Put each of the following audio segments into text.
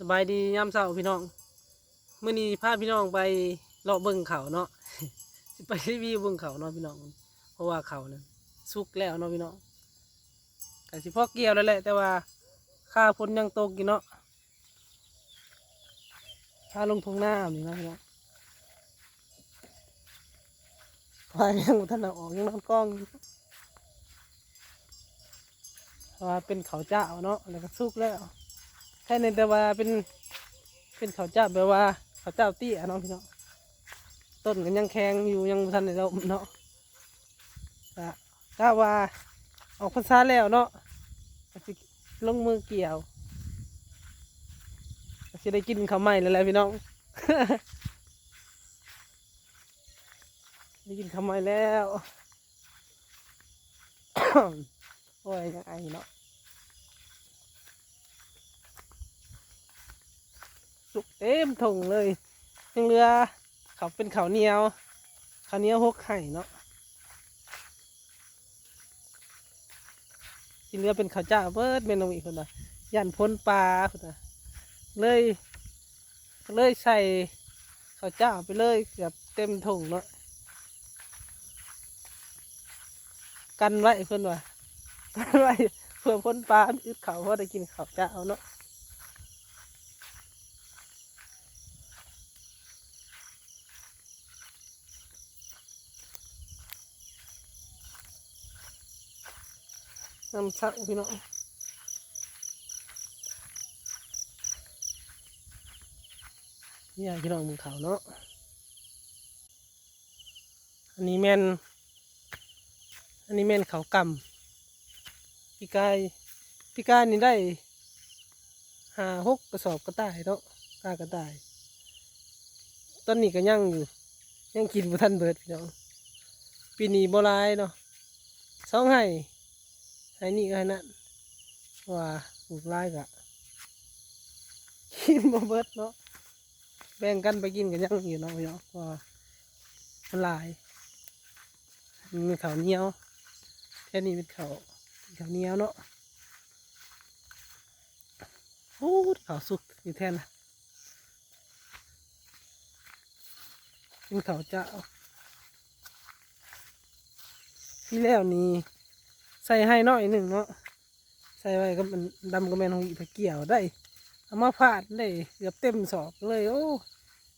สบายดียามเช้าพี่น้องเมื้อนี้พาพี่น้องไปเลาะเบิ่งเขาเนาะไปรีวิวเบิ่งเขาเนาะพี่น้อง เพราะว่าเขาเนั้นสุกแล้วเนาะพี่น้องก็สิพอเกี่ยวแล้วแหละ แต่ว่าค่าฝนยังตกอยู่เนาะค่าลงทงหน้านี่นะพี่น้องควายยังบ่ทันอาออกยังนอนกล้องเพราะว่าเป็นเขาเจ้าเนาะแล้วก็สุกแล้ว แค่ในแต่ว่าเป็นเป็นเขาเจ้าแบบว่าข้าเจ้าเตี้ยเนาะพี่เน้องต้นกันยังแข็งอยู่ยังทันได้เราเนาะก็ถ้าว่าออกพรรษาแล้วเนาะลงมือเกี่ยวก็สิได้กินข้าวใหม่แล้วแหละพี่น้องได้กินข้าวใหม่แล้ว โอ้ยยังไอเนาะ สุกเต็มถุงเลยยังเหลือเขาเป็นเขาเหนียวเขาเหนียวหกไข่เนาะที่เหลือเป็นเขาเจ้าเบิร์ดเมนูอีกคนนะยันพ้นปลาคนนะเลยเลยใส่เขาเจ้าไปเลยเกือบเต็มถุงเนาะกันไว้เพื่อนว่ากันไว้เพื่อพ้นปลาอึดเขาเพราะได้กินเขาเจ้าเนาะ น้ำชักพี่น้องนี่พี่น้องมึงเขาวเนาะ อันนี้แม่น อันนี้แม่นเขากำพี่กายพี่กายนี่ได้หาหกกระสอบกระต่ายเนาะกากระต่าย ตอนนี้ก็ยังอยู่ ยังกินบ่ทันเบิดพี่น้อง ปีนี้บ่หลายเนาะสองให้ ไอ้นี่ก็ไอ้นั่นว่าปลูกไร่กะกินบ่เบิดเนาะแบ่งกันไปกินกันยังอยู่เนาะเนาะว่ามันหลายมันเขาวเหนียวแค่นี้เป็นขาวเขาวเหนียวเนาะโอ้ขาวสุกอยู่แท่นนะเป็นขาวเจ้าที่แล้วนี่ ใส่ให้น่อยหนึ่งเนาะใส่ไว้ก็มันดำก็แมนของอีไปเกี่ยวได้เอามาพาดได้เกือบเต็มสอบเลย โอ้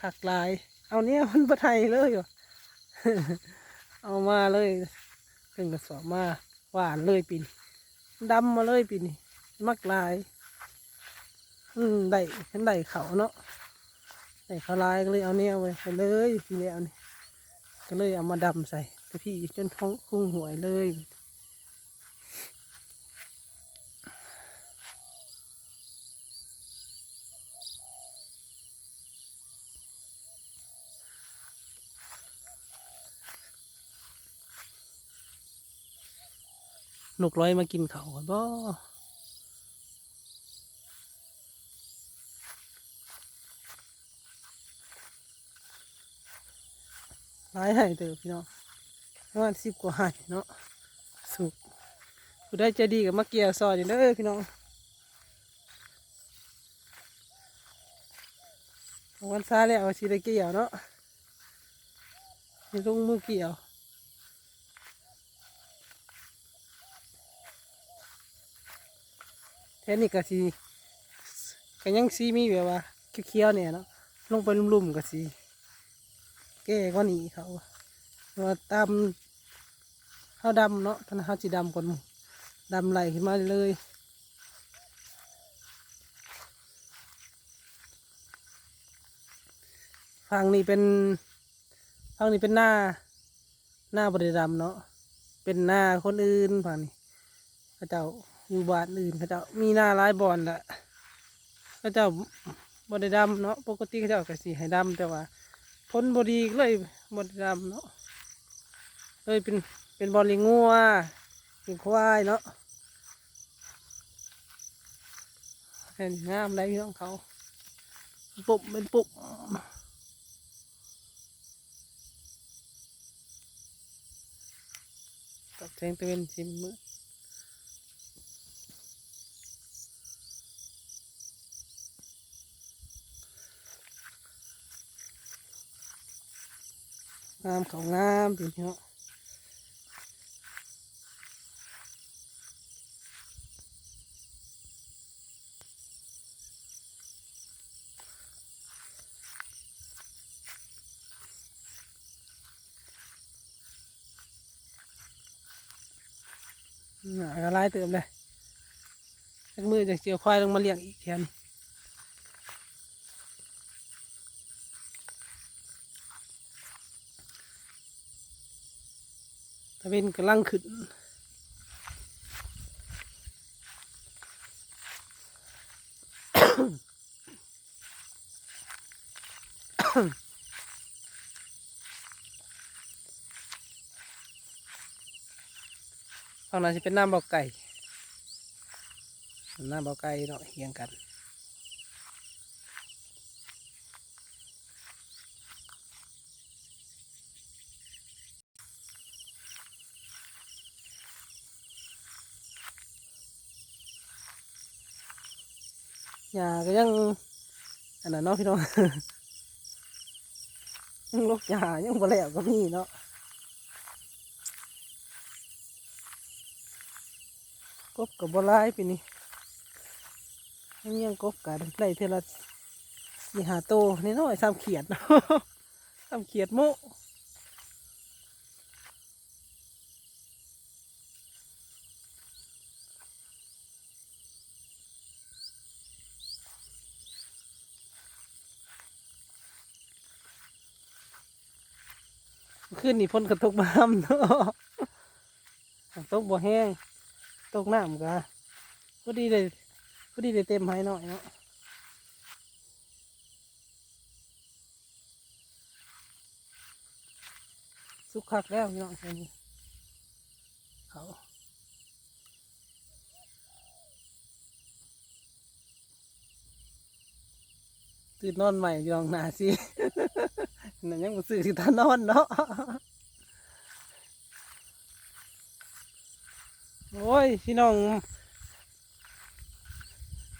ขักลาย เอาเนี้ยมันประไทยเลยว่ะเอามาเลยเป็นกระสอบมาหวานเลยปีนดำมาเลยปีนมักลาย อืมได้เห็นได้เขาเนาะได้เขาลายก็เลยเอาเนี้ยไว้ไปเลยทีแล้วนี่ก็เลยเอามาดำใส่พี่จนท้องคุ้งหวยเลย นกร้อยมากินเขาก่อนบ่หลายให้เด้อพี่น้องประมาณสิบกว่าให้เนาะสุกผู้ได้ใจดีกับมาเกียวซอยอยู่เด้อพี่น้องวันซาแล้วสิได้เกี่ยวเนาะนี่ลงมือเกี่ยว แท่นี่ก็สีก็ยังสีมีแบบว่าเขียวๆเนี่ยเนาะลงไปลุ่มๆก็สีแก่ก็หนีเขาว่าตามเขาดำเนาะท่านเขาจีดำก่อนดำไหลขึ้นมาเลยฝั่งนี้เป็นฝั่งนี้เป็นหน้าหน้าบริดำเนาะเป็นหน้าคนอื่นฝั่งนี้เขาเจ้า อยู่บ้านอื่นเขาเจ้ามีหน้าร้ายบอลแหละเขาเจ้าบดดำเนาะปกติเขาเจ้าก็สีให้ดำแต่ว่าพ้นบดีก็เลยบดดำเนาะเลยเป็นเป็นบอลลิงงัวเป็นควายเนาะเห็นงามได้พี่น้องเขาปุบเป็นปุบกับแสงตะเวนสิมือ งามเขางามพี่เนาะหนาก็หลายเติมเลยมือจากเจียวควายลงมาเลี้ยงอีกแทน เวนกำลังขึ้นฝั่งนั้นจะเป็นน้ำบ่อไก่น้ำบ่อไก่เนาะเฮียงกัน หญ้าก็ยังอันนั้นเนาะพี่น้องยังลกหญ้ายังบ่แล้วก็มีเนาะกบกับบ่ลายปีนี้ยังยังกบกันได้เท่าละสี่หาโตนี่น้อยสามเขียดสามเขียดโม ขึ้นนี่พ้นกระตกบ้ามเนาะตกบ่แห้งตกน้ำกะพอดีเลยพอดีเลยเต็มให้หน่อยเนาะสุกคักแล้วพี่น้องเห็นเขาตื่นนอนใหม่พี่น้องหนาสิ นั่นยังบ่ซื้อที่ตานอนเนาะโอ้ยพี่น้อง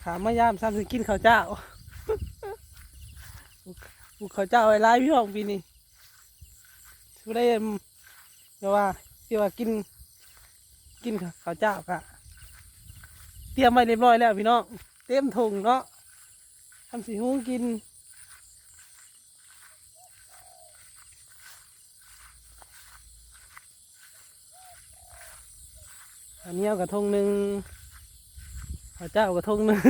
ถามมายามซ้ำสิกินข้าวเจ้าปลูกข้าวเจ้าไว้ลายพี่น้องปีนี้ทุได้เดี๋ยวว่าเดี๋ยวว่ากิน กินข้าวเจ้ากะเตรียมไว้เรียบร้อยแล้วพี่น้องเต็มถุงเนาะทำสีหูกิน อันนี้เอากระทงหนึ่งพระเจ้ากระทงหนึ่ง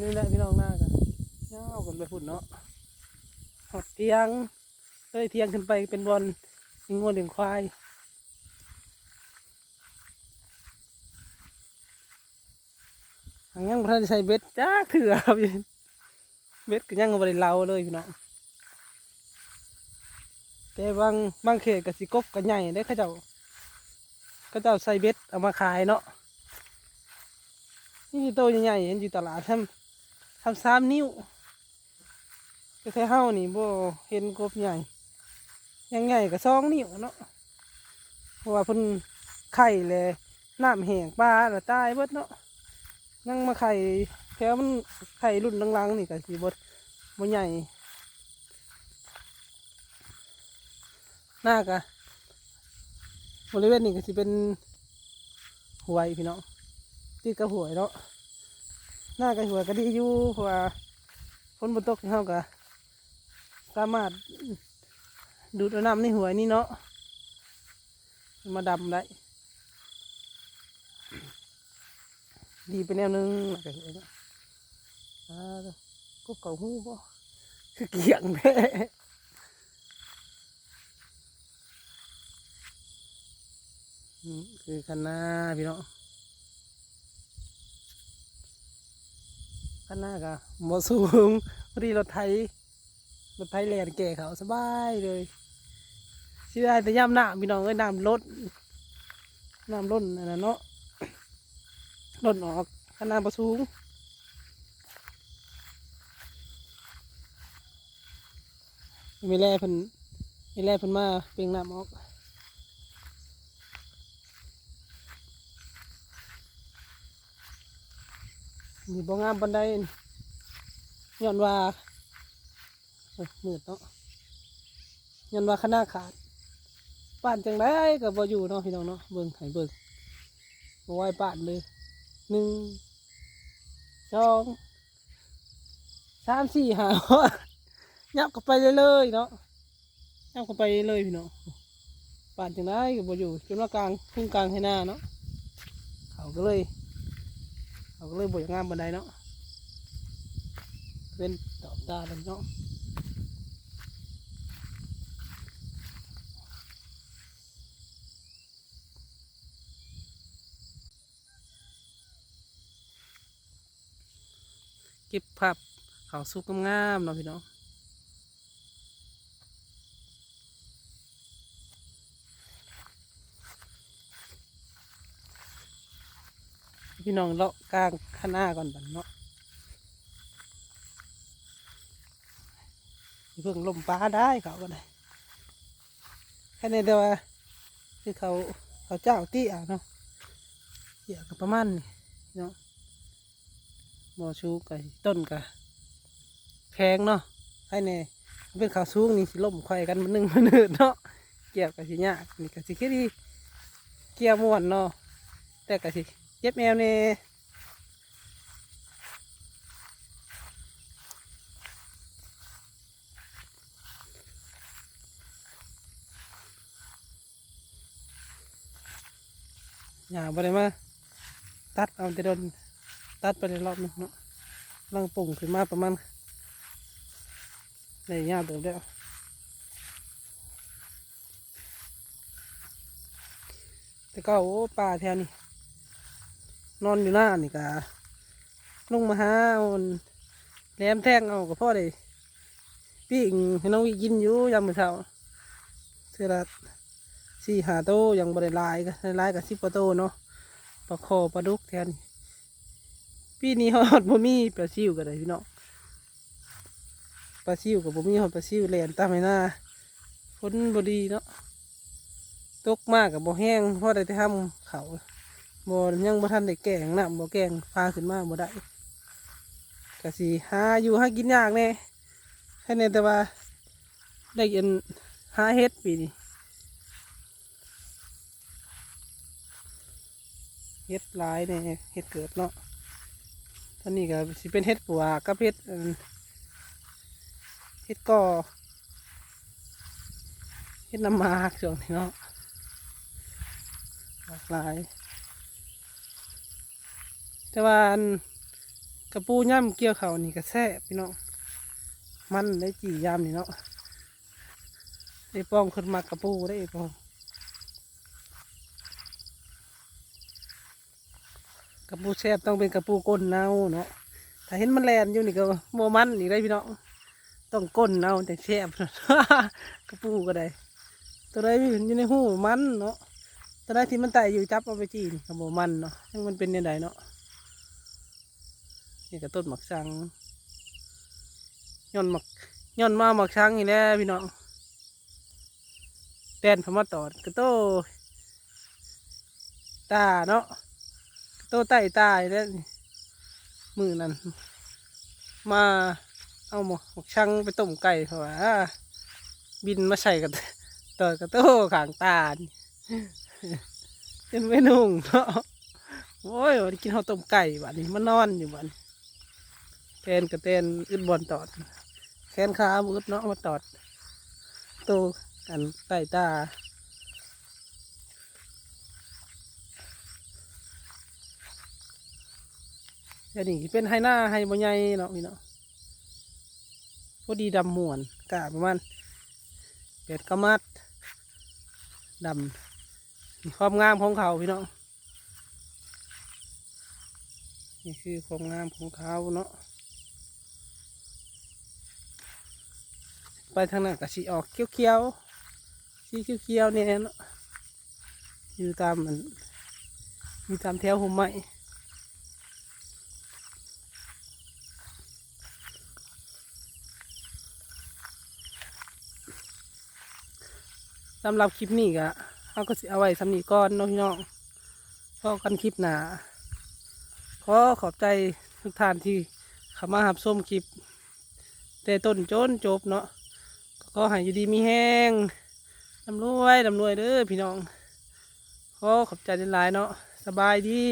นี่แหละพี่น้องหน้ากันเงากันไปพุ่นเนาะหอดเทียงเลยเทียงขึ้นไปเป็นบอลยิงงวเลี้ยงควายหางยังพระใส่เบ็ดจ้าเถื่อครับเบ็ดก็ยังบริเลาเลยพี่น้อง แต่บางบางเขตกับสิกบกับใหญ่ได้อเขาเจ้าเขาเจ้าใส่เบ็ดเอามาขายเนาะนี่โตใหญ่ๆเห็นอยู่ตลาดทำทำสามนิ้วแต่แท้เฮานี่บ่เห็นกบใหญ่ ยังใหญ่กับสองนิ้วเนาะเพราะว่าเพิ่นไข่เลยน้ำแห้งปลาแล้วตายเบิดเนาะนั่งมาไข่แถวมันไข่รุ่นลังๆนี่ก็สิบดบ่ใหญ่ หน้ากะบริเวณนี้ก็จะเป็นหวยพี่น้องติดกับหวยเนาะหน้ากับหวยก็ดีอยู่เพราะว่าฝนบนตกเท่ากับสามารถดูดน้ำในหวยนี่เนาะมาดำได้ดีไปแนวหนึงแล้วก็เห็นเนาะอ่าก็เก่าหูบ่คือเกี่ยงแท้ คือคันนาพี่น้องคันนากะหมอสูงพอดีรถไถรถไถแลนแก่เขาสบายเลยชื่อได้แต่ย่ำหน้าพี่น้องเอ้ยน้ำลดน้ำล้นอันนั้นเนาะล้นออกคันนาบสูงไมีแร่เพิ่นมีแร่เพิ่นมาเปล่งน้ำออก นี่บ่งามบันไดย้อนว่าโอ้ยมืดเนาะย้อนว่าคณะขาดป่านจังไดก็บ่อยู่เนาะพี่น้องเนาะเบิ่งให้เบิ่งบ่ไหวป่านเลยหนึ่งสองสามสี่ห้ายับเข้าไปเรื่อยเนาะยับเข้าไปเรื่อยพี่น้องป่านจังไดก็บ่อยู่จนว่ากลางทุ่งกลางให้หน้าเนาะเขาก็เลย เขาก็เลยบ่อยงามบันไดเนาะเป็นตอบตาเลยเนาะเก็บภาพเขาวสุกงามๆเนาะพี่น้อง พี่น้องเลาะกลางข้างหน้าก่อนบัดเนาะเพิ่งลมปลาได้เขาก็ได้แค่นี้แต่ว่าคือเขาเขาเจ้าตี้ยเนาะเตี้ยกับประมาณนี่เนาะมอชูไก่ต้นกะแพงเนาะไอ้เนี่ยเป็นขาวสูงนี่สิล่มควายกันมันหนึ่งมันหนึ่งเนาะเกี่ยวกับสิยากนี่ก็สิคิดดีเกี่ยวม่วนเนาะแต่ก็สิ เย็บแมวเนี่ยอย่าบ่ได้มาตัดเอาแต่โดนตัดไปในรอบหนึงเนาะลังปุ่งขึ้นมาประมาณในยาวเติมแล้วแต่ก็โอ้ป่าแถวนี้ นอนอยู่หน้านี่กะลงมาหาเอาแหลมแท่งเอากับพ่อเลยปิ้งให้น้องวิกินอยู่ยามมื้อเช้าเท่าละสี่หาโตยังบริลายก็ลายกับสิบโตเนาะปลาคอปลาดุกแทนปีนี้ฮอดบ่มีปลาซิวก็ได้พี่น้องปลาซิวกับบ่มีฮอดปลาซิวแล่นตามให้หน้าฝนบ่ดีเนาะตกมากกับบ่แห้งพราะได้แต่ทำเขา บ่ยังบ่ทันได้แกงน้ำบ่แกงพาขึ้นมาบ่ได้ก็สิหาอยู่หากินยากแน่แค่นี้แต่ว่าได้เงินหาเฮ็ดปีนี้เฮ็ดลายเนี่ยเฮ็ดเกิดเนาะตอนนี้ก็สิเป็นเฮ็ดปัวกับเฮ็ดเฮ็ดก่อเฮ็ดน้ำมากช่วงนี้เนาะหลากหลาย แต่ว่าอันกระปูย่ำเกี่ยวเขานี่ก็แซ่บพี่น้องมันได้จี่ยำนี่เนาะได้ป้องคนมากระปูได้ป้องกระปูแซ่บต้องเป็นกระปูก้นเน่าเนาะถ้าเห็นมันแลนอยู่นี่ก็โมมันอีกได้พี่น้องต้องก้นเน่าแต่แซ่บกระปูก็ได้ ตัวใดอยู่ในหูมันเนาะตัวใดที่มันไต่อยู่จับเอาไปจีนกับโมมันเนาะยังมันเป็นยังไงเนาะ นี่ก็ต้นหมักชังย้อนหมักย้อนมาหมักชังนี่แหละพี่น้องแตนพมาตอดกระโตตาเนาะโตไตตายแล้วนี่มือนั้นมาเอาหมกหมกช่างไปต้มไก่เขาว่าบินมาใส่กับตอยกับโต้ขางตาเป็นเมนูเนาะโอ้ยวันกินข้าวต้มไก่บัดนี้มันอนอยู่บัดนี้ แทนกับแทนอึดบอลตอด แขนขามืดเนาะมาตอดโตกันไต่ตาเดี๋ยวนี้เป็นไฮหน้าไฮบ่ใหญ่เนาะพี่เนาะพอดีดำมวนกะประมาณเป็ดกะมัดดำมีความงามของเขาพี่เนาะนี่คือความงามของเขาเนาะ ไปทางนั้นก็สีออกเขียวๆสีเขียวๆเนี่ยเนาะอยู่ตามมันอยู่ตามแถวหุ่มไม้สำหรับคลิปนี้ก็เขาก็สิเอาไว้สำนีก่อนน้องพี่น้องพอกันคลิปหนาขอขอบใจทุกท่านที่เข้ามาหับส้มคลิป แต่ต้นจนจบเนาะ ก็ให้อยู่ดีมีแห้งลำรวยลำรวยเด้อพี่น้องขอขอบใจหลายเนาะสบายดี